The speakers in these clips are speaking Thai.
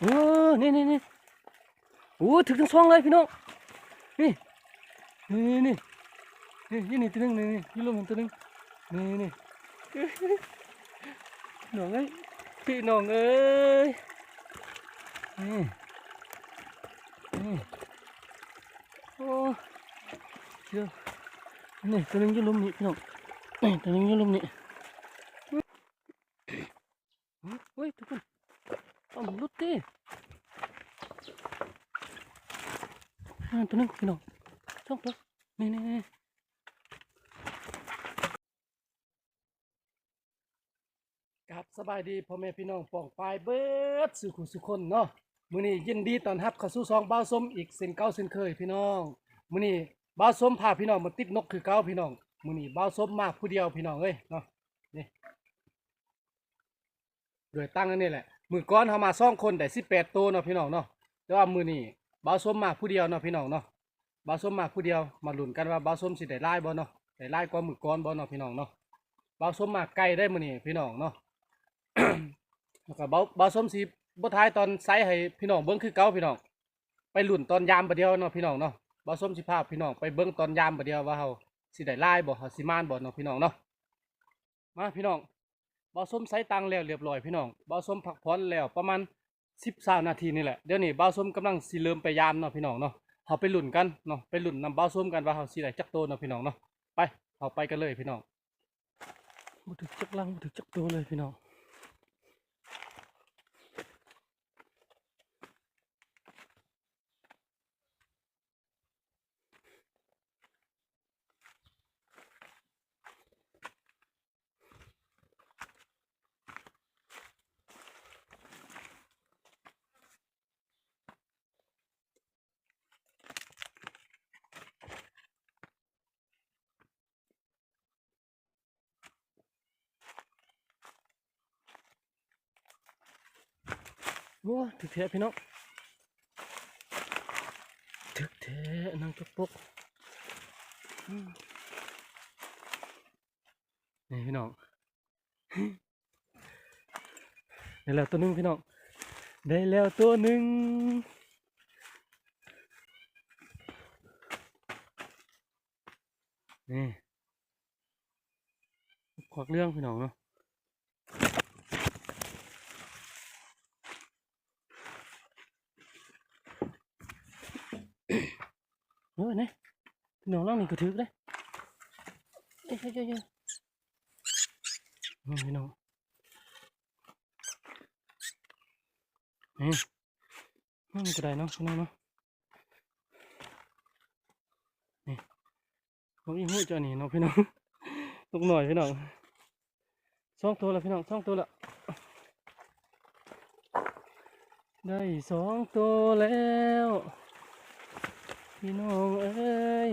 เออนี่นี่นี่โอ้ถึงทั้งสองเลยพี่น้องนี่นี่นี่นี่นี่นี่ตัวหนึงนี่นี่ยี่ลมมันตัวหนึงนี่นี่น้องเอ้ยพี่น้องเอ้ยนี่นี่โอ้เดี๋ยวนี่ตัวหนึงยี่ลมนี่พี่น้องนี่ตัวหนึงยี่ลมนี่เฮ้ยทุกคน อมลุดดิตัวนึงพี่น้องช่องตัวนี่นี่นี่ครับสบายดีพ่อแม่พี่น้องป่องปลายเบิดสุขุสุคนเนาะมื้อนี้ยินดีตอนรับเข้าสู่ซองบ้าวส้มอีกเส้นเก่าเส้นเคยพี่น้องมื้อนี้บ้าวส้มพาพี่น้องมาติดนกคือเก่าพี่น้องมื้อนี้บ้าวส้มมาผู้เดียวพี่น้องเอ้ยเนาะนี่โดยตั้งอันนี้แหละ มือก้อนเขามาซ่องคนแต่สิบแปดตัวเนาะพี่น้องเนาะแต่ว่ามือนี่บาส้มมาผู้เดียวเนาะพี่น้องเนาะบาส้มมาผู้เดียวมาลุ้นกันว่าบาส้มสิได้ไล่บ่เนาะได้ไล่กว่ามือก้อนบ่เนาะพี่น้องเนาะบาส้มมาไกลได้มือนี่พี่น้องเนาะแล้วก็บาบาส้มสิบท้ายตอนไซส์ให้พี่น้องเบิ่งคือเก่าพี่น้องไปลุ้นตอนยามบ่เดียวเนาะพี่น้องเนาะบาส้มสิพาพพี่น้องไปเบิ่งตอนยามบ่เดียวว่าเฮาสิได้ไล่บ่เฮาสิมานบ่เนาะพี่น้องเนาะมาพี่น้อง บาส้มใส่ตังแล้วเรียบร้อยพี่น้องบาส้มผักพอนแล้วประมาณสิบสามนาทีนี่แหละเดี๋ยวนี้บาส้มกำลังสิเริ่มไปยามเนาะพี่น้องเนาะเขาไปหลุ่นกันเนาะไปหลุ่นนำบ่าส้มกันว่าเขาสีไหนจักโตเนาะพี่น้องเนาะไปเขาไปกันเลยพี่น้องบ่ถึกจักลังบ่ถึกจักโตเลยพี่น้อง โอ้ถึกแท้พี่น้องถึกแท้นางจกปกนี่พี่น้องได้แล้วตัวหนึงพี่น้องได้แล้วตัวหนึ่งนี่ขวักเรื่องพี่น้องเนาะเออเนี่ยพี่ น้องล่งนี่ก็ถือได้เอ้ยอ้ยเยอ้ยนี่พี่น้องนี่นี่ก็ได้เนาะพี่น้องเนาะนี่ผมอีหูเจ้านี่เนาะพี่น้องตกหน่อยพี่น้องสองตัวแล้วพี่น้องสองตัวล้วได้สองตัวแล้ว พี่น้องเอ้ย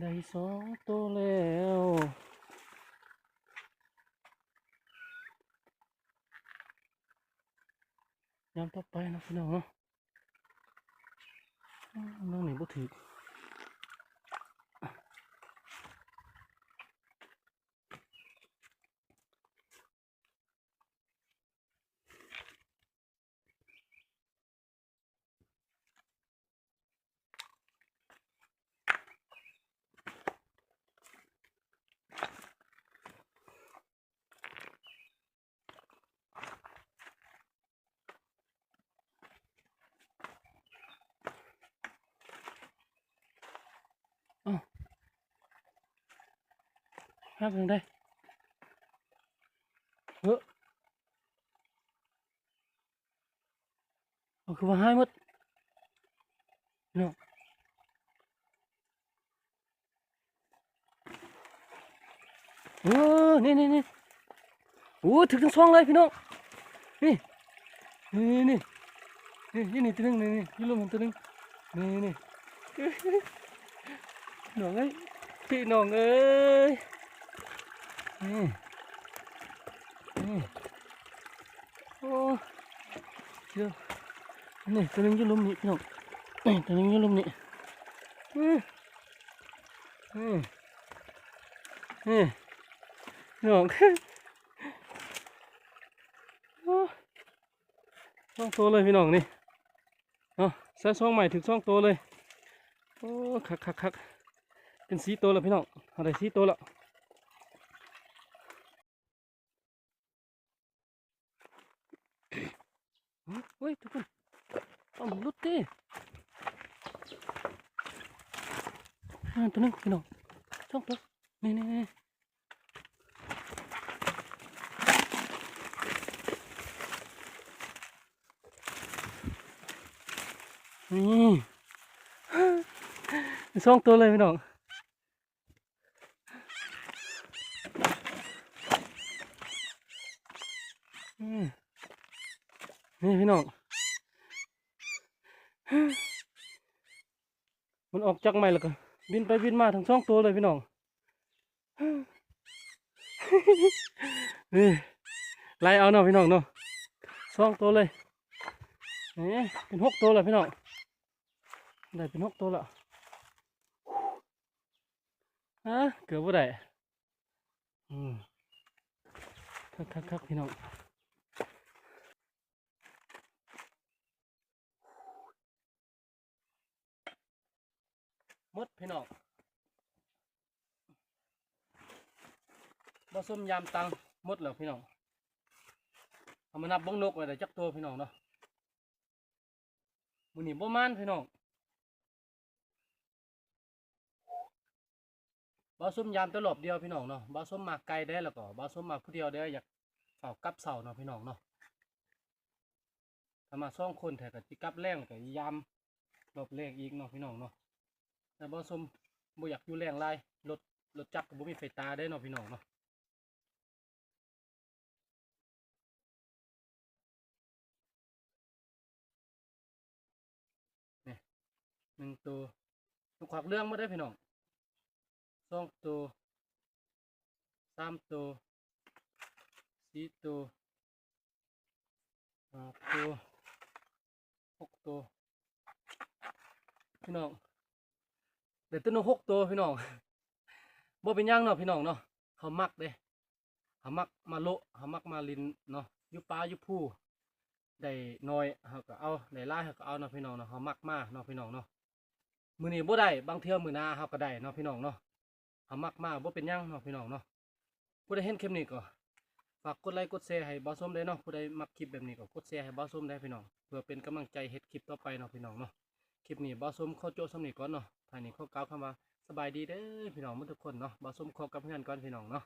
ได้สองตัวแล้วยามต่อไปนะพี่น้องเนาะอ้าวน้องนี่บ่ถือห้าเพิ่งได้เออเอาคือว่าให้หมดพี่น้องเอ อนี่นี่นี่โอ้ถึงทั้งสองเลยพี่น้องนี่นี่นี่นี่นี่นี่ตัวหนึงนี่นี่ยี่ลมมันตัวห นี่นี่น้องเอ้ยพี่น้องเอ้ยนี่นี่โอ้เดี๋ยวนี่ตัวนึงยี่ลมนี่พี่น้องนี่ตัวนึงยี่ลมนี่อืมอืมนี่พี่น้องช่องโตเลยพี่น้องนี่เอาใส่ช่องใหม่ถึงช่องโตเลยโอ้คักคักคักเป็นสีโตแล้วพี่น้องอาได้สีโตแล้ว เฮ้ยทุกคนเอามันลุดดิอ่าตัวนึงพี่น้องช่องตัวนี่นี่นี่นี่ช่องตัวเลยพี่น้อง นี่พี่น้อง มันออกจากไม่แล้วก็บินไปบินมาทั้งช่องตัวเลยพี่น้องนี่ไล่เอาเนาะพี่น้องเนาะช่องตัวเลยนี่เป็นหกตัวเลยพี่น้องได้เป็นหกตัวแล้วฮะเกือบว่าได้อืมคักคักคักพี่น้องหมดพี่น้องบ่ ส้มยามตังมดแล้วพี่น้องเอามานับเบังนกไว้ได้จักตัวพี่น้องเนาะมือนี้บ่มานพี่น้องบ่าส้มยามตลบเดียวพี่น้องเนาะบ่าส้มมาไกลได้แล้วก็บ่าส้มมาผู้เดียวได้อยากเฝ้ากับเสาเนาะพี่น้องเนาะถ้ามาสองคนแถก็สิกับแรงก็ยามรอบแรกอีกเนาะพี่น้องเนาะแต่บ่าส้มบ่อยากอยู่แรงหลายรถรถจักรก็บ่มีไฟตาได้เนาะพี่น้องเนาะ หนึ่งตัวลูกขวักเรื่องไมาได้พี่น้องสองตัวสามตัวสี่ตัวห้าตัวหกตัวพี่น้องเดี๋ยวตัวนึงหกตัวพี่น้องบ่เป็นหยังเนาะพี่น้องเนาะเขามักเด้เขามักมาโลเขามักมาลินเนาะยู่ป่ายู่ผู้ได้น้อยเขาก็เอาได้หลาเขาก็เอาเนาะพี่น้องเนาะเขามักมาเนาะพี่น้องเนาะ มือนี้บ่ได้บางเทื่อมือหน้าเขาก็ได้เนาะพี่น้องเนาะเอามักมากบ่เป็นหยังเนาะพี่น้องเนาะผู้ใดเห็นคลิปนี้ก็ฝากกดไลค์กดแชร์ให้บ่าวส้มได้เนาะผู้ใดมักคลิปแบบนี้ก็กดแชร์ให้บ่าวส้มได้พี่น้องเพื่อเป็นกำลังใจเฮ็ดคลิปต่อไปเนาะพี่น้องเนาะคลิปนี้บ่าวส้มขอโจ้สำนี้ก่อนเนาะภายนี้ขอกล่าวคำว่าสบายดีเด้อพี่น้องทุกคนเนาะบ่าวส้มขอกลับเพื่อนก่อนพี่น้องเนาะ